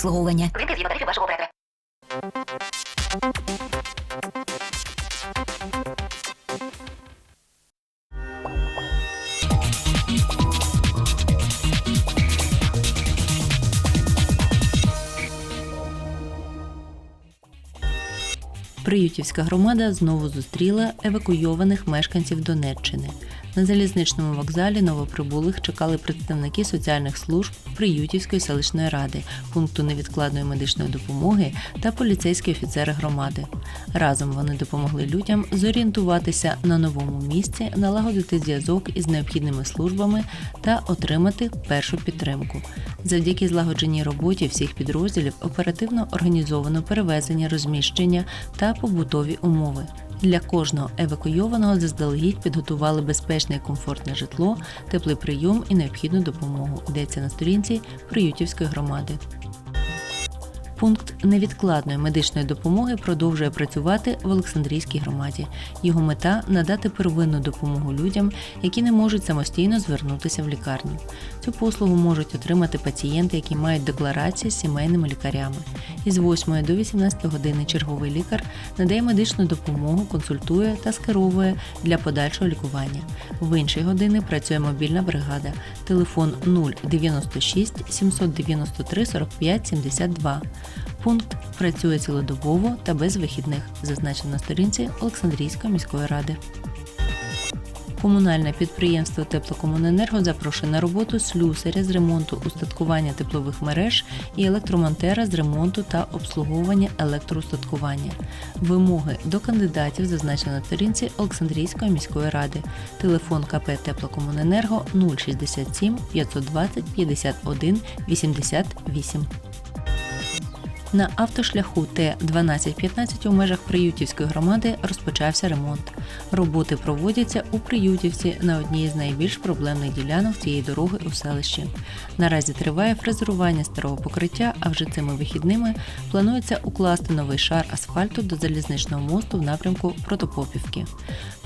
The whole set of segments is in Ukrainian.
обслуговування. Згідно тарифів вашого оператора. Приютівська громада знову зустріла евакуйованих мешканців Донеччини. На залізничному вокзалі новоприбулих чекали представники соціальних служб Приютівської селищної ради, пункту невідкладної медичної допомоги та поліцейські офіцери громади. Разом вони допомогли людям зорієнтуватися на новому місці, налагодити зв'язок із необхідними службами та отримати першу підтримку. Завдяки злагодженій роботі всіх підрозділів оперативно організовано перевезення, розміщення та побутові умови. Для кожного евакуйованого заздалегідь підготували безпечне і комфортне житло, теплий прийом і необхідну допомогу. Йдеться на сторінці Приютівської громади. Пункт невідкладної медичної допомоги продовжує працювати в Олександрійській громаді. Його мета надати первинну допомогу людям, які не можуть самостійно звернутися в лікарню. Цю послугу можуть отримати пацієнти, які мають декларації з сімейними лікарями. Із 8 до 18 години черговий лікар надає медичну допомогу, консультує та скеровує для подальшого лікування. В інші години працює мобільна бригада. Телефон 096 793 45 72. Пункт працює цілодобово та без вихідних, зазначено на сторінці Олександрійської міської ради. Комунальне підприємство Теплокомуненерго запрошує на роботу слюсаря з ремонту устаткування теплових мереж і електромонтера з ремонту та обслуговування електроустаткування. Вимоги до кандидатів зазначено на сторінці Олександрійської міської ради. Телефон КП Теплокомуненерго 067 520 51 88. На автошляху Т-1215 у межах Приютівської громади розпочався ремонт. Роботи проводяться у Приютівці на одній з найбільш проблемних ділянок цієї дороги у селищі. Наразі триває фрезерування старого покриття, а вже цими вихідними планується укласти новий шар асфальту до залізничного мосту в напрямку Протопопівки.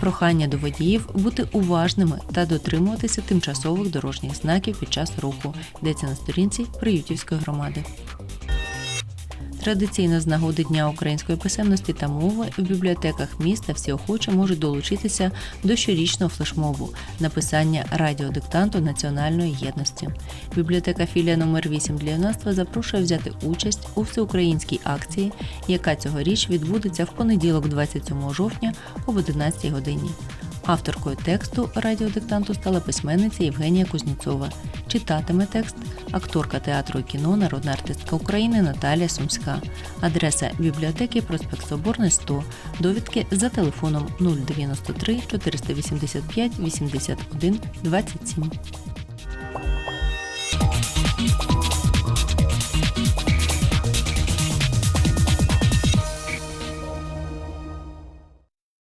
Прохання до водіїв бути уважними та дотримуватися тимчасових дорожніх знаків під час руху. Йдеться на сторінці Приютівської громади. Традиційно з нагоди Дня української писемності та мови в бібліотеках міста всі охочі можуть долучитися до щорічного флешмобу написання радіодиктанту національної єдності. Бібліотека філія номер 8 для юнацтва запрошує взяти участь у всеукраїнській акції, яка цьогоріч відбудеться в понеділок, 27 жовтня об 11 годині. Авторкою тексту радіодиктанту стала письменниця Євгенія Кузніцова. Читатиме текст акторка театру і кіно, народна артистка України Наталія Сумська. Адреса бібліотеки проспект Соборний 100. Довідки за телефоном 093 485 81 27.